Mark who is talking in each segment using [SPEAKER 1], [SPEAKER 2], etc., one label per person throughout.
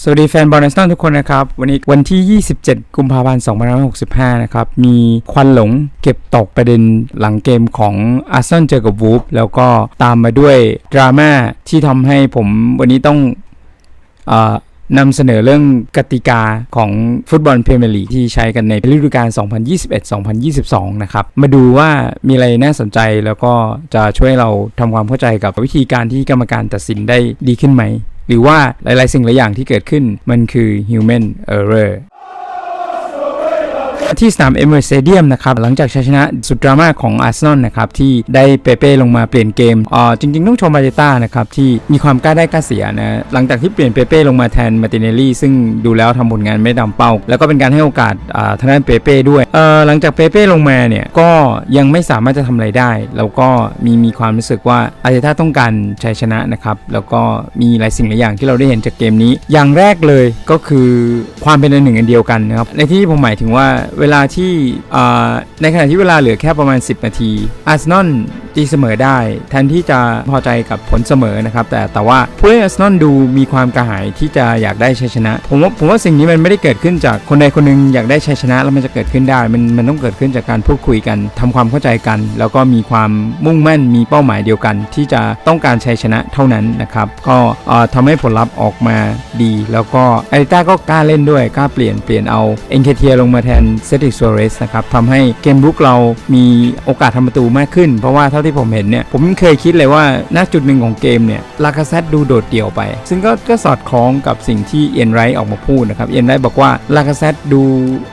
[SPEAKER 1] สวัสดีแฟนบอลอาร์เซนทุกคนนะครับ วันนี้วันที่ 27 กุมภาพันธ์ 2565 นะครับ มีควันหลงเก็บตกประเด็นหลังเกมของอาร์เซนอลเจอกับวูฟแล้วก็ตามมาด้วยดราม่าที่ทำให้ผมวันนี้ต้องอ นำเสนอเรื่องกติกาของฟุตบอลพรีเมียร์ลีกที่ใช้กันในฤดูกาล 2021-2022 นะครับ มาดูว่ามีอะไรน่าสนใจแล้วก็จะช่วยเราทำความเข้าใจกับวิธีการที่กรรมการตัดสินได้ดีขึ้นไหม หรือว่าหลาย ๆ สิ่งหลายอย่างที่เกิดขึ้นมันคือ human error ที่สนามเอเมอร์เซเดียมนะครับหลังจากชัยชนะสุดดราม่าของอาร์เซนอลนะครับที่ได้เปเป้ลงมาเปลี่ยนเกมอ่าจริง ๆ ต้องชมอาร์เตต้านะครับที่มีความกล้าได้กล้าเสียนะหลังจากที่เปลี่ยนเปเป้ลงมาแทนมาติเนลลี่ซึ่งดูแล้วทำผลงานไม่ดำเป้า แล้วก็เป็นการให้โอกาสอ่าทางด้านเปเป้ด้วยเอ่อหลังจากเปเป้ลงมาเนี่ยก็ยังไม่สามารถจะทำอะไรได้ แล้วก็มีมีความรู้สึกว่าอาร์เตต้าต้องการชัยชนะนะครับแล้วก็มีหลายสิ่งหลายอย่างที่เราได้เห็นจากเกมนี้ อย่างแรกเลยก็คือความเป็นอันหนึ่งอันเดียวกันนะครับในที่ผมหมายถึงว่าเวลาที่ในขณะที่เวลาเหลือแค่ประมาณ 10 นาที อาร์เซนอลตีเสมอได้ แทนที่จะพอใจกับผลเสมอนะครับ แต่แต่ว่าผู้เล่นอาร์เซนอลดูมีความกระหายที่จะอยากได้ชัยชนะ ผมว่าผมว่าสิ่งนี้มันไม่ได้เกิดขึ้นจากคนใดคนหนึ่งอยากได้ชัยชนะ แล้วมันจะเกิดขึ้นได้ มันมันต้องเกิดขึ้นจากการพูดคุยกันทำความเข้าใจกัน แล้วก็มีความมุ่งมั่นมีเป้าหมายเดียวกัน ที่จะต้องการชัยชนะเท่านั้นนะครับก็เอ่อทำให้ผลลัพธ์ออกมาดี แล้วก็อาริต้าก็กล้าเล่นด้วยกล้าเปลี่ยนเปลี่ยนเอาเอ็นเคเทียลงมาแทนเซติกซัวเรสนะครับทำให้เกมบุกเรามีโอกาสทำประตูมากขึ้น เพราะว่าเท่าที่ผมเห็นเนี่ย ผมเคยคิดเลยว่าณจุดหนึ่งของเกมเนี่ยลากาเซตดูโดดเดี่ยวไป ซึ่งก็ก็สอดคล้องกับสิ่งที่เอียนไรออกมาพูดนะครับเอียนไรบอกว่าลากาเซตดู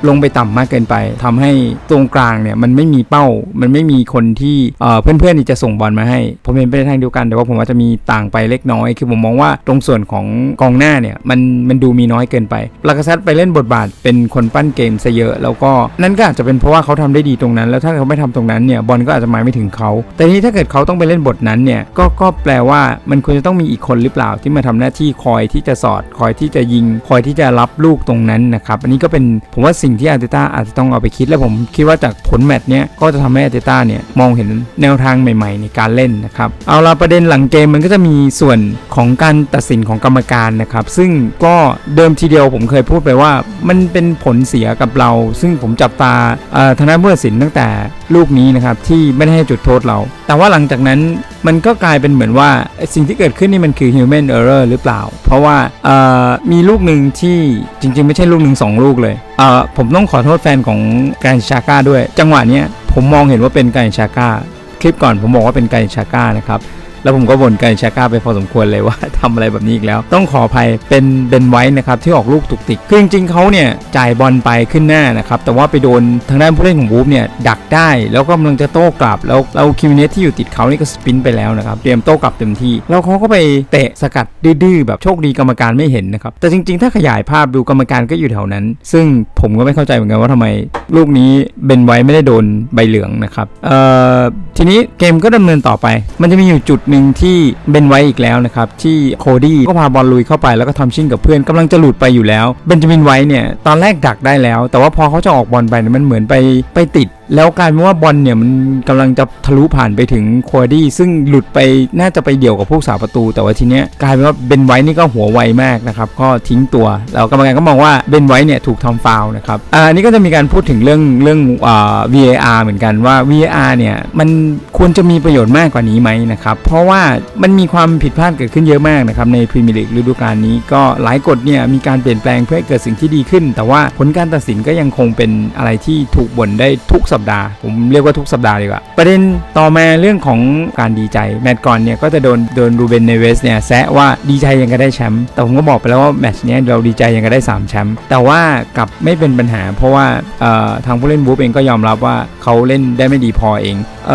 [SPEAKER 1] ลงไปต่ำมากเกินไปทำให้ตรงกลางเนี่ยมันไม่มีเป้า มันไม่มีคนที่เอ่อเพื่อนๆจะส่งบอลมาให้ ผมเห็นไปในทางเดียวกันแต่ว่าผมว่าจะมีต่างไปเล็กน้อย คือผมมองว่าตรงส่วนของกองหน้าเนี่ยมันมันดูมีน้อยเกินไปลากาเซตไปเล่นบทบาทเป็นคนปั้นเกมซะเยอะแล้วก็นั่นก็อาจจะเป็นเพราะว่าเขาทำได้ดีตรงนั้น แล้วถ้าเขาไม่ทำตรงนั้นเนี่ยบอลก็อาจจะมาไม่ถึงเขา แต่ทีนี้ถ้าเกิดเขาต้องไปเล่นบทนั้นเนี่ยก็ก็แปลว่ามันควรจะต้องมีอีกคนหรือเปล่าที่มาทำหน้าที่คอยที่จะสอดคอยที่จะยิง คอยที่จะรับลูกตรงนั้นนะครับอันนี้ก็เป็นผมว่าสิ่งที่อาร์เตต้าอาจจะต้องเอาไปคิดและผมคิดว่าจากผลแมตช์เนี้ยก็จะทำให้อาร์เตต้าเนี่ยมองเห็นแนวทางใหม่ ๆ ในการเล่นนะครับเอาละประเด็นหลังเกมมันก็จะมีส่วนของการตัดสินของกรรมการนะครับซึ่งก็เดิมทีเดียวผมเคยพูดไปว่ามันเป็นผลเสียกับเรา ซึ่งผมจับตาเอ่อทางด้านผู้ตัดสินตั้งแต่ลูกนี้นะครับที่ไม่ได้ให้จุดโทษเรา แต่ว่าหลังจากนั้นมันก็กลายเป็นเหมือนว่าสิ่งที่เกิดขึ้นนี่มันคือ human error หรือเปล่า เพราะว่ามีลูกหนึ่งที่จริง ๆ ไม่ใช่ลูกหนึ่งสองลูกเลยเผมต้องขอโทษแฟนของการชาก้าด้วย จังหวะนี้ผมมองเห็นว่าเป็นการชาก้าคลิปก่อนผมบอกว่าเป็นการชาก้านะครับ แล้วผมก็บ่นการชาก้าไปพอสมควรเลยว่าทำอะไรแบบนี้อีกแล้ว ต้องขออภัยเป็นเบนไว้นะครับที่ออกลูกตุกติกคือจริงๆเขาเนี่ยจ่ายบอลไปขึ้นหน้านะครับแต่ว่าไปโดนทางด้านผู้เล่นของวูฟเนี่ยดักได้แล้วก็กำลังจะโต้กลับ แล้วเราคิวเนสที่อยู่ติดเขานี่ก็สปินไปแล้วนะครับเตรียมโต้กลับเต็มที่แล้วเขาก็ไปเตะสกัดดื้อๆแบบโชคดีกรรมการไม่เห็นนะครับแต่จริงๆ ถ้าขยายภาพดูกรรมการก็อยู่แถวนั้น ซึ่งผมก็ไม่เข้าใจเหมือนกันว่าทำไมลูกนี้เบนไว้ไม่ได้โดนใบเหลืองนะครับเอ่อทีนี้เกมก็ดำเนินต่อไป มันจะมีอยู่จุดหนึ่งที่เบนไว้อีกแล้วนะครับที่โคดี้ก็พาบอลลุยเข้าไปแล้วก็ทำชิ่งกับเพื่อนกำลังจะหลุดไปอยู่แล้วเบนจามินไว้เนี่ยตอนแรกดักได้แล้ว แต่ว่าพอเขาจะออกบอลไปเนี่ยมันเหมือนไปไปติดแล้วกลายเป็นว่าบอลเนี่ยมันกำลังจะทะลุผ่านไปถึงโคดี้ซึ่งหลุดไปน่าจะไปเดี่ยวกับผู้สาประตู แต่ว่าทีเนี้ยกลายเป็นว่าเบนไว้นี่ก็หัวไวมากนะครับก็ทิ้งตัวแล้วกรรมการก็มองว่าเบนไว้เนี่ยถูกทำฟาวนะครับอ่าอันนี้ก็จะมีการพูดถึงเรื่องเรื่องอ่า VAR เหมือนกันว่า VAR เนี่ยมันควรจะมีประโยชน์มากกว่านี้ไหมนะครับเพราะว่ามันมีความผิดพลาดเกิดขึ้นเยอะมากนะครับในพรีเมียร์ลีกฤดูกาลนี้ก็หลายกฎเนี่ยมีการเปลี่ยนแปลงเพื่อให้เกิดสิ่งที่ดีขึ้น แต่ว่าผลการตัดสินก็ยังคงเป็นอะไรที่ถูกบ่นได้ทุกสัปดาห์ ผมเรียกว่าทุกสัปดาห์ดีกว่า ประเด็นต่อมาเรื่องของการดีใจ แมตช์ก่อนเนี่ยก็จะโดนโดนรูเบนเนเวสเนี่ยแซะว่าดีใจยังก็ได้แชมป์แต่ผมก็บอกไปแล้วว่าแมตช์เนี้ยเราดีใจยังก็ได้ 3 แชมป์แต่ว่ากลับไม่เป็นปัญหา เพราะว่าทางผู้เล่นบูฟเองก็ยอมรับว่าเขาเล่นได้ไม่ดีพอเองเอ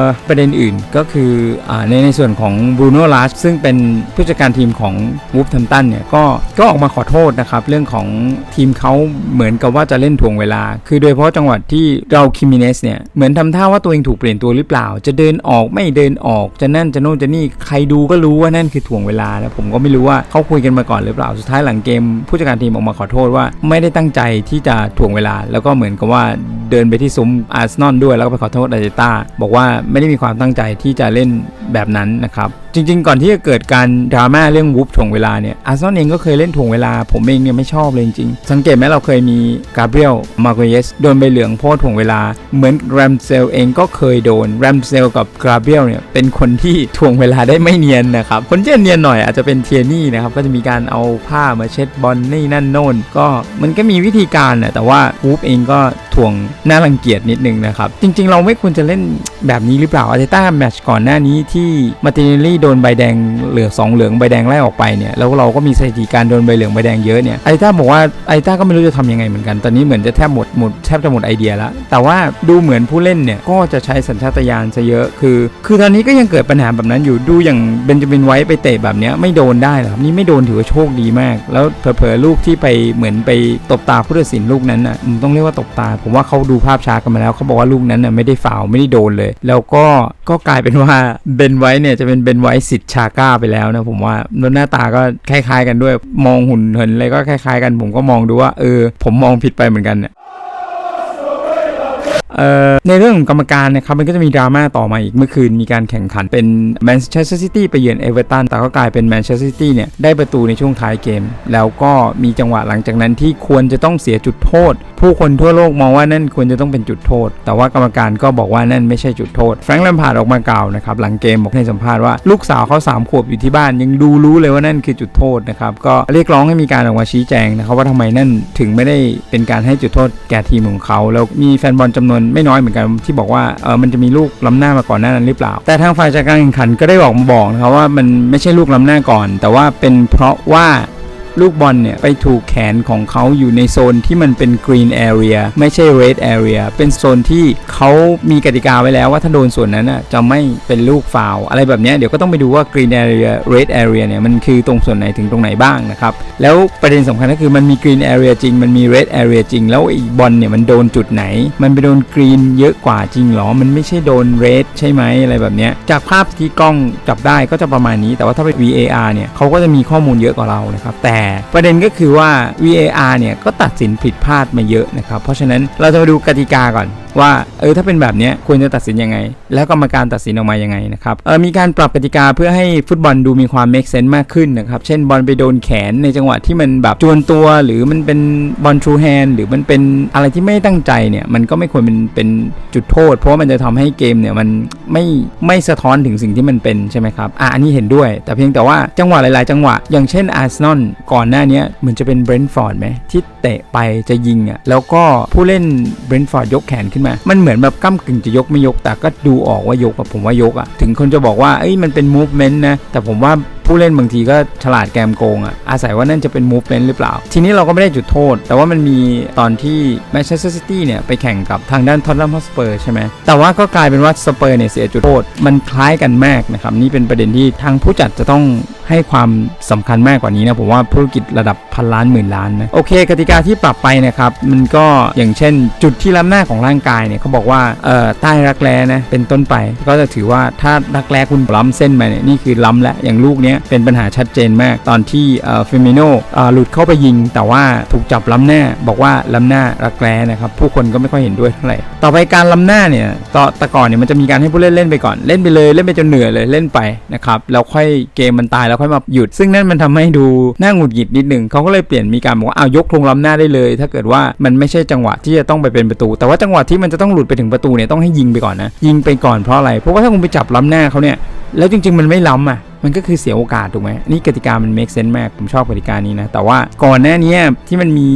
[SPEAKER 1] อประเด็นอื่นก็คืออในในส่วนของบรูโน่ลาชซึ่งเป็นผู้จัดการทีมของวูฟทัมตันเนี่ยก็ก็ออกมาขอโทษนะครับ เรื่องของทีมเขาเหมือนกับว่าจะเล่นถ่วงเวลา คือโดยเฉพาะจังหวะที่เราคิมิเนสเนี่ย เหมือนทำท่าว่าตัวเองถูกเปลี่ยนตัวหรือเปล่า จะเดินออกไม่เดินออก จะนั่นจะโน่นจะนี่ ใครดูก็รู้ว่านั่นคือถ่วงเวลา แล้วผมก็ไม่รู้ว่าเขาคุยกันมาก่อนหรือเปล่า สุดท้ายหลังเกม ผู้จัดการทีมออกมาขอโทษว่าไม่ได้ตั้งใจที่จะถ่วงเวลา แล้วก็เหมือนกับว่าเดินไปที่ซุ้มอาร์เซนอลด้วย แล้วก็ไปขอโทษอาเตต้าบอกว่าไม่ได้มีความตั้งใจที่จะเล่นแบบนั้นนะครับจริง ๆ ก่อนที่จะเกิดการดราม่าเรื่องวูฟถ่วงเวลาเนี่ยอาร์เซนอลเองก็เคยเล่นถ่วงเวลา ผมเองเนี่ยไม่ชอบเลยจริงๆสังเกตไหมเราเคยมีกาเบรียลมาโกเยสโดนใบเหลืองเพราะถ่วงเวลาเหมือนแรมเซลเองก็เคยโดนแรมเซลกับกราเบียลเนี่ยเป็นคนที่ถ่วงเวลาได้ไม่เนียนนะครับ คนที่เนียนหน่อยอาจจะเป็นเทียนี่นะครับก็จะมีการเอาผ้ามาเช็ดบอลนี่นั่นโน่นก็มันก็มีวิธีการนะแต่ว่าวูฟเองก็ถ่วงน่ารังเกียจนิดนึงนะครับ จริง ๆ เราไม่ควรจะเล่นแบบนี้หรือเปล่าอาร์เตต้าแมตช์ก่อนหน้านี้ที่มาติเนลลี่โดนใบแดงเหลือ 2 เหลืองใบแดงไล่ออกไปเนี่ยแล้วเราก็มีสถิติการโดนใบเหลืองใบแดงเยอะเนี่ยอาร์เตต้าบอกว่าอาร์เตต้าก็ไม่รู้จะทำยังไงเหมือนกันตอนนี้เหมือนจะแทบหมดหมดแทบจะหมดไอเดียแล้วแต่ว่าาดูเหมือนผู้เล่นเนี่ยก็จะใช้สัญชาตญาณซะเยอะคือ คือตอนนี้ก็ยังเกิดปัญหาแบบนั้นอยู่ดูอย่างเบนจามินไว้ไปเตะแบบเนี้ยไม่โดนได้หรอครับนี่ไม่โดนถือว่าโชคดีมาก แล้วเผลอๆลูกที่ไปเหมือนไปตบตาผู้ตัดสินลูกนั้นน่ะอืมต้องเรียกว่าตบตา ผมว่าเขาดูภาพช้ากันมาแล้วเขาบอกว่าลูกนั้นน่ะไม่ได้ฟาวไม่ได้โดนเลย แล้วก็ก็กลายเป็นว่าเบนไว้เนี่ยจะเป็นเบนไว้สิทธิ์ชาก้าไปแล้วนะผมว่าแล้วหน้าตาก็คล้ายๆกันด้วย มองหุ่นเหินอะไรก็คล้ายๆกัน ผมก็มองดูว่าเออผมมองผิดไปเหมือนกันเนี่ย ในเรื่องของกรรมการนะครับมันก็จะมีดราม่าต่อมาอีกเมื่อคืนมีการแข่งขันเป็นแมนเชสเตอร์ซิตี้ไปเยือนเอเวอร์ตันแต่ก็กลายเป็นแมนเชสเตอร์ซิตี้เนี่ยได้ประตูในช่วงท้ายเกม แล้วก็มีจังหวะหลังจากนั้นที่ควรจะต้องเสียจุดโทษ ผู้คนทั่วโลกมองว่านั่นควรจะต้องเป็นจุดโทษ แต่ว่ากรรมการก็บอกว่านั่นไม่ใช่จุดโทษแฟรงค์แลมพาร์ดออกมากล่าวนะครับหลังเกมบอกให้สัมภาษณ์ว่าลูกสาวเขาสามขวบอยู่ที่บ้าน ยังดูรู้เลยว่านั่นคือจุดโทษนะครับก็เรียกร้องให้มีการออกมาชี้แจงนะครับว่าทำไมนั่นถึงไม่ได้เป็นการให้จุดโทษแก่ทีมของเขาแล้วมีแฟนบอลจำนวนไม่น้อยเหมือนกันที่บอกว่าเออมันจะมีลูกล้ำหน้ามาก่อนหน้านั้นหรือเปล่า แต่ทางฝ่ายจัดการแข่งขันก็ได้บอกมาบอกนะครับว่ามันไม่ใช่ลูกล้ำหน้าก่อน แต่ว่าเป็นเพราะว่า ลูกบอลเนี่ยไปถูกแขนของเขาอยู่ในโซนที่มันเป็น green area ไม่ใช่ red area เป็นโซนที่เขามีกติกาไว้แล้วว่าถ้าโดนส่วนนั้นน่ะจะไม่เป็นลูกฟาวล์อะไรแบบนี้เดี๋ยวก็ต้องไปดูว่า green area red area เนี่ยมันคือตรงส่วนไหนถึงตรงไหนบ้างนะครับแล้วประเด็นสำคัญก็คือมันมี green area จริงมันมี red area จริง แล้วอีบอลเนี่ยมันโดนจุดไหน มันไปโดน green เยอะกว่าจริงหรอ มันไม่ใช่โดน red ใช่ไหมอะไรแบบนี้จากภาพที่กล้องจับได้ก็จะประมาณนี้ แต่ว่าถ้าเป็น VAR เนี่ยเขาก็จะมีข้อมูลเยอะกว่าเรานะครับแต่ประเด็นก็คือว่า VAR เนี่ยก็ตัดสินผิดพลาดมาเยอะนะครับ เพราะฉะนั้นเราจะมาดูกติกาก่อนว่าเออถ้าเป็นแบบนี้ควรจะตัดสินยังไง แล้วกรรมการตัดสินออกมายังไงนะครับเออมีการปรับกติกาเพื่อให้ฟุตบอลดูมีความ make sense มากขึ้นนะครับ เช่นบอลไปโดนแขนในจังหวะที่มันแบบจวนตัวหรือมันเป็นบอล true hand หรือมันเป็นอะไรที่ไม่ตั้งใจเนี่ยมันก็ไม่ควรเป็นเป็นจุดโทษ เพราะามันจะทำให้เกมเนี่ยมันไม่ไม่สะท้อนถึงสิ่งที่มันเป็นใช่ไหมครับอะอันนี้เห็นด้วย แต่เพียงแต่ว่าจังหวะหลาย ๆ จังหวะ อย่างเช่นอาร์เซนอลก่อนหน้านี้เหมือนจะเป็นเบรนท์ฟอร์ดไหมที่เตะไปจะยิงอะแล้วก็ผู้เล่นเบรนท์ฟอร์ดยกแขนขึ้นมา มันเหมือนแบบก้ากึ่งจะยกไม่ยกแต่ก็ดูออกว่ายกอะผมว่ายกอะถึงคนจะบอกว่าเอ้ยมันเป็นมูฟเมนต์นะแต่ผมว่าผู้เล่นบางทีก็ฉลาดแกมโกงอะอาศัยว่านั่นจะเป็นมูฟเฟนหรือเปล่า ทีนี้เราก็ไม่ได้จุดโทษ แต่ว่ามันมีตอนที่แมนเชสเตอร์ซิตี้เนี่ยไปแข่งกับทางด้านทอตแนมฮอสเปอร์ใช่ไหมแต่ว่าก็กลายเป็นว่าสเปอร์เนี่ยเสียจุดโทษมันคล้ายกันมากนะครับนี่เป็นประเด็นที่ทางผู้จัดจะต้องให้ความสำคัญมากกว่านี้นะผมว่าธุรกิจระดับ พันล้านหมื่นล้านนะโอเค กติกาที่ปรับไปนะครับมันก็อย่างเช่น จุดที่ล้ำหน้าของร่างกายเนี่ยเขาบอกว่าเอ่อใต้รักแร้นะเป็นต้นไป ก็จะถือว่าถ้ารักแร้คุณล้ำเส้นมาเนี่ยนี่คือล้ำแล้วอย่างลูกเนี้ยเป็นปัญหาชัดเจนมาก ตอนที่เอ่อเฟมิโนเอ่อหลุดเข้าไปยิง แต่ว่าถูกจับล้ำหน้า บอกว่าล้ำหน้ารักแร้นะครับผู้คนก็ไม่ค่อยเห็นด้วยเท่าไหร่ต่อไปการล้ำหน้าเนี่ยต่อแต่ก่อนเนี่ยมันจะมีการให้ผู้เล่นเล่นไปก่อนเล่นไปเลยเล่นไปจนเหนื่อยเลยเล่นไปนะครับแล้วค่อยเกมมันตายแล้วค่อยมาหยุด ซึ่งนั่นมันทำให้ดูน่าหงุดหงิดนิดหนึ่งเขาก็เลยเปลี่ยนมีการบอกว่าเอายกธงล้ำหน้าได้เลย ถ้าเกิดว่ามันไม่ใช่จังหวะที่จะต้องไปเป็นประตู แต่ว่าจังหวะที่มันจะต้องหลุดไปถึงประตูเนี่ยต้องให้ยิงไปก่อนนะยิงไปก่อนเพราะอะไรเพราะว่าถ้าคุณไปจับล้ำหน้าเขาเนี่ยแล้วจริง ๆ มันไม่ล้ำอะ มันก็คือเสียโอกาสถูกไหมนี่กติกามัน make sense มาก ผมชอบกติกานี้นะ แต่ว่าก่อนหน้านี้ที่มันมี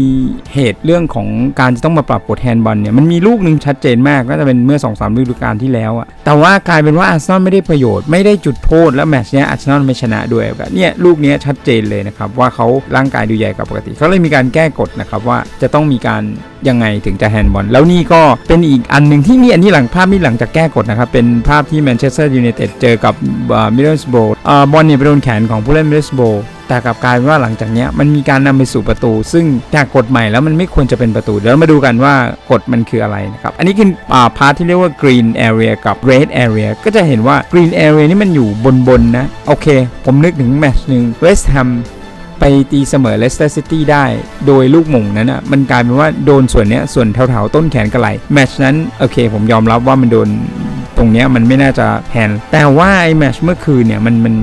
[SPEAKER 1] เหตุเรื่องของการจะต้องมาปรับกฎแฮนด์บอลเนี่ยมันมีลูกหนึ่งชัดเจนมากน่าจะเป็นเมื่อ2อสามฤดูกาลที่แล้วอะแต่ว่ากลายเป็นว่าอาร์เซนอลไม่ได้ประโยชน์ไม่ได้จุดโทษแล้วแมตช์เนี้ยอาร์เซนอลไม่ชนะด้วยเนี่ยลูกเนี้ยชัดเจนเลยนะครับว่าเขาร่างกายดูใหญ่กว่าปกติเขาเลยมีการแก้กฎนะครับว่าจะต้องมีการ ยังไงถึงจะแฮนด์บอลแล้วนี่ก็เป็นอีกอันหนึ่งที่นี่อันนี้หลังภาพนี้หลังจากแก้กฎนะครับ เป็นภาพที่แมนเชสเตอร์ยูไนเต็ดเจอกับมิดเดิลสโบรบอลเนี่ยไปโดนแขนของผู้เล่นมิดเดิลสโบรแต่กลับกลายเป็นว่าหลังจากนี้มันมีการนำไปสู่ประตู ซึ่งจากกฎใหม่แล้วมันไม่ควรจะเป็นประตู เดี๋ยวมาดูกันว่ากฎมันคืออะไรนะครับ อันนี้คืออ่าพาร์ทที่เรียกว่า green area กับ red area ก็จะเห็นว่า green area นี่มันอยู่บนๆนนะ โอเค ผมนึกถึงแมตช์หนึ่ง West Ham ไปตีเสมอเลสเตอร์ซิตี้ได้ โดยลูกหม่งนั้นอะมันกลายเป็นว่าโดนส่วนเนี้ยส่วนแถวๆต้นแขนกระไหลแมชนั้นโอเค ผมยอมรับว่ามันโดนตรงเนี้ยมันไม่น่าจะแพนแต่ว่าไอ้แมชเมื่อคืนเนี่ยมันมัน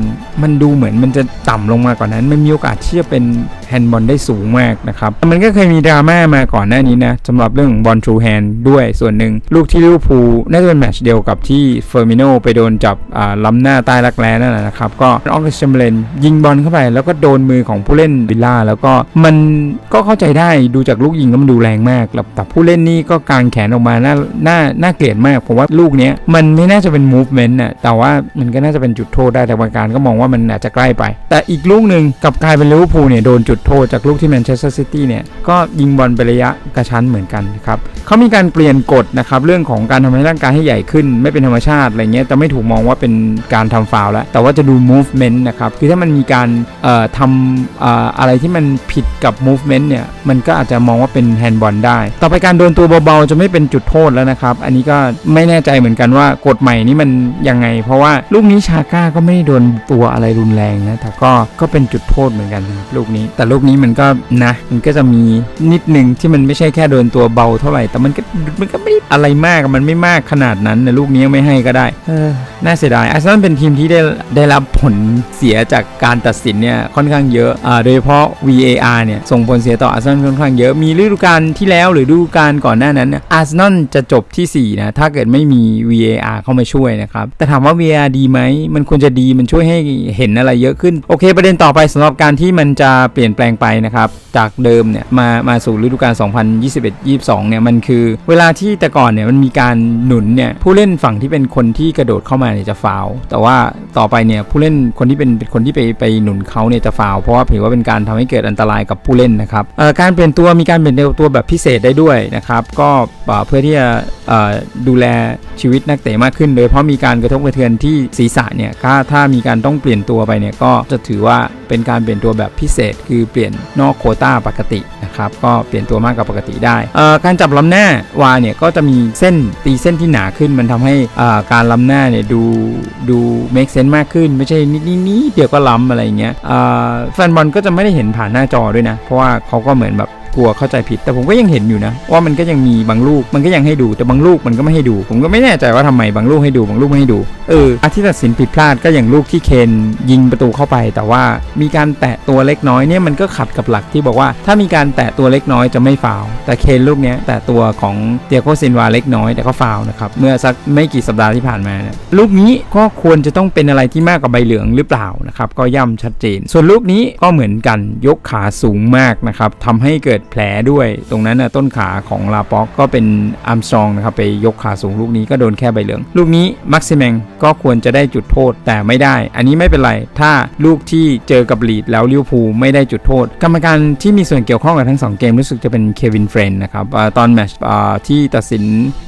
[SPEAKER 1] มันดูเหมือนมันจะต่ำลงมากว่านั้น มันมีโอกาสที่จะเป็นแฮนด์บอลได้สูงมากนะครับ มันก็เคยมีดราม่ามาก่อนหน้านี้นะสำหรับเรื่องบอลทรูแฮนด์ด้วยส่วนหนึ่ง ลูกที่ลิเวอร์พูลน่าจะเป็นแมตช์เดียวกับที่เฟอร์มิโนไปโดนจับล้ำหน้าใต้รักแร้นั่นแหละนะครับ ก็ออกเชมเลนยิงบอลเข้าไป แล้วก็โดนมือของผู้เล่นวิลล่าแล้วก็มันก็เข้าใจได้ดูจากลูกยิงแล้วมันดูแรงมากแต่ผู้เล่นนี่ก็กางแขนออกมาหน่าหน่าหน่าเกลียดมากผมว่าลูกนี้มันไม่น่าจะเป็น movement น่ะแต่ว่ามันก็น่าจะเป็นจุดโทษได้แต่บางการก็มองว่ามันอาจจะใกล้ไป แต่อีกลูกหนึ่งกับกลายเป็นลิเวอร์พูลเนี่ยโดนจุดโทษจากลูกที่แมนเชสเตอร์ซิตี้เนี่ยก็ยิงบอลไประยะกระชั้นเหมือนกันนะครับเขามีการเปลี่ยนกฎนะครับเรื่องของการทำให้ร่างกายให้ใหญ่ขึ้น ไม่เป็นธรรมชาติอะไรเงี้ยจะไม่ถูกมองว่าเป็นการทำฟาวแล้ว แต่ว่าจะดู movement นะครับคือถ้ามันมีการทำออะไรที่มันผิดกับ movement เนี่ยมันก็อาจจะมองว่าเป็นแฮนด์บอลได้ ต่อไปการโดนตัวเบาๆจะไม่เป็นจุดโทษแล้วนะครับอันนี้ก็ไม่แน่ใจเหมือนกันว่ากฎใหม่นี้มันยังไง เพราะว่าลูกนี้ชาก้าก็ไม่ได้โดนตัวอะไรรุนแรงนะแต่ก็ก็เป็นจุดโทษเหมือนกันนะลูกนี้แต่ลูกนี้มันก็นะ มันก็จะมีนิดนึงที่มันไม่ใช่แค่โดนตัวเบาเท่าไหร่ แต่มันก็มันก็ไม่อะไรมากมันไม่มากขนาดนั้นนะลูกนี้ไม่ให้ก็ได้เออน่าเสียดายอาร์เซนอลเป็นทีมที่ได้ได้รับผลเสียจากการตัดสินเนี่ยค่อนข้างเยอะอ่าโดยเฉพาะ VAR เนี่ยส่งผลเสียต่ออาร์เซนอลค่อนข้างเยอะมีฤดูกาลที่แล้วหรือฤดูกาลก่อนหน้านั้นเนี่ยอาร์เซนอลจะจบทีสี่4นะถ้าเกิดไม่มี VAR เข้ามาช่วยนะครับแต่ถามว่า VAR ดีไหมมันควรจะดีมันช่วยให้เห็นอะไรเยอะขึ้นโอเค ประเด็นต่อไปสำหรับการที่มันจะเปลี่ยนแปลงไปนะครับ จากเดิมเนี่ยมามาสู่ฤดูกาล 2021-22 เนี่ยมันคือเวลาที่แต่ก่อนเนี่ยมันมีการหนุนเนี่ยผู้เล่นฝั่งที่เป็นคนที่กระโดดเข้ามาเนี่ยจะฟาวแต่ว่าต่อไปเนี่ยผู้เล่นคนที่เป็นเป็นคนที่ไปไปหนุนเขาเนี่ยจะฟาวเพราะว่าถือว่าเป็นการทำให้เกิดอันตรายกับผู้เล่นนะครับการเปลี่ยนตัวมีการเปลี่ยนตัวแบบพิเศษได้ด้วยนะครับก็เพื่อที่จะดูแลชีวิตนักเตะมากขึ้นโดยเฉพราะมีการกระทบกระเทือนที่ศีรษะเนี่ยถ้าถ้ามีการต้องเปลี่ยนตัวไปเนี่ยก็จะถือว่าเป็นการเปลี่ยนตัวแบบพิเศษ คือเปลี่ยนนอกโคต้าปกตินะครับก็เปลี่ยนตัวมากกว่าปกติได้การจับล้ำหน้าวาเนี่ยก็จะมีเส้นตีเส้นที่หนาขึ้น มันทำให้การล้ำหน้าเนี่ยดูดูเมคเซนต์มากขึ้น ไม่ใช่นิดนี้เดียวก็ล้ำอะไรเงี้ยแฟนบอลก็จะไม่ได้เห็นผ่านหน้าจอด้วยนะ เพราะว่าเขาก็เหมือนแบบ กลัวเข้าใจผิด แต่ผมก็ยังเห็นอยู่นะ ว่ามันก็ยังมีบางลูกมันก็ยังให้ดูแต่บางลูกมันก็ไม่ให้ดู ผมก็ไม่แน่ใจว่าทำไมบางลูกให้ดูบางลูกไม่ให้ดูเอออาที่ตัดสินผิดพลาดก็อย่างลูกที่เคนยิงประตูเข้าไป แต่ว่ามีการแตะตัวเล็กน้อยเนี่ยมันก็ขัดกับหลักที่บอกว่า ถ้ามีการแตะตัวเล็กน้อยจะไม่ฟาวแต่เคนลูกเนี้ยแตะตัวของเตียโกซินวาเล็กน้อยแต่ก็ฟาวนะครับเมื่อสักไม่กี่สัปดาห์ที่ผ่านมาเนี่ยลูกนี้ก็ควรจะต้องเป็นอะไรที่มากกว่าใบเหลืองหรือเปล่านะครับก็ย่ำชัดเจน ส่วนลูกนี้ก็เหมือนกันยกขาสูงมากนะครับทำให้เกิดแผลด้วยตรงนั้นนะต้นขาของลาป็อกก็เป็นอัมสตรองนะครับไปยกขาสูงลูกนี้ก็โดนแค่ใบเหลือง ลูกนี้มักซิเมงก็ควรจะได้จุดโทษแต่ไม่ได้ อันนี้ไม่เป็นไร ถ้าลูกที่เจอกับลีดแล้วลิวพูไม่ได้จุดโทษ กรรมการที่มีส่วนเกี่ยวข้องกับทั้ง 2 เกมรู้สึกจะเป็นเควินเฟรนนะครับตอนแมชที่ตัดสิน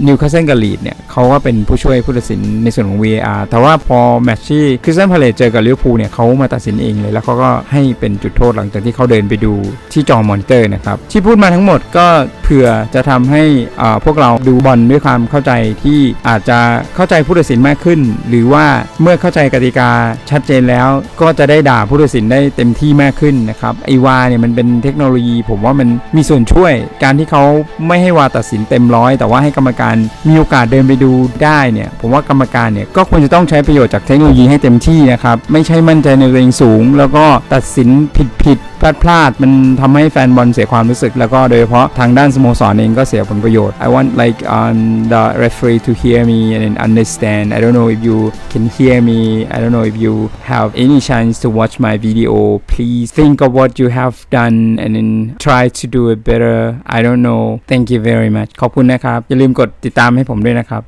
[SPEAKER 1] นิวคาสเซิลกับลีดเนี่ยเขาก็เป็นผู้ช่วยผู้ตัดสินในส่วนของ VAR แต่ว่าพอแมชที่คริสตันพาเลตเจอกับลิเวอร์พูลเนี่ยเขามาตัดสินเองเลยแล้วเขาก็ให้เป็นจุดโทษหลังจากที่เขาเดินไปดูที่จอมอนิเตอร์นะครับที่พูดมาทั้งหมดก็ เผื่อจะทำให้พวกเราดูบอลด้วยความเข้าใจที่อาจจะเข้าใจผู้ตัดสินมากขึ้น หรือว่าเมื่อเข้าใจกติกาชัดเจนแล้วก็จะได้ด่าผู้ตัดสินได้เต็มที่มากขึ้นนะครับไอวาเนี่ยมันเป็นเทคโนโลยี ผมว่ามันมีส่วนช่วย การที่เขาไม่ให้วาตัดสินเต็มร้อยแต่ว่าให้กรรมการมีโอกาสเดินไปดูได้เนี่ยผมว่ากรรมการเนี่ยก็ควรจะต้องใช้ประโยชน์จากเทคโนโลยีให้เต็มที่นะครับไม่ใช่มั่นใจในตัวเองสูง แล้วก็ตัดสินผิดผิดพลาดพลาดมันทำให้แฟนบอลเสียความรู้สึกแล้วก็โดยเฉพาะทางด้านสโมสรเองก็เสียผลประโยชน์ I want like um, the referee to hear me and understand I don't know if you can hear me I don't know if you have any chance to watch my video please think of what you have done and then try to do it better I don't know thank you very much ขอบคุณนะครับ อย่าลืมกดติดตามให้ผมด้วยนะครับ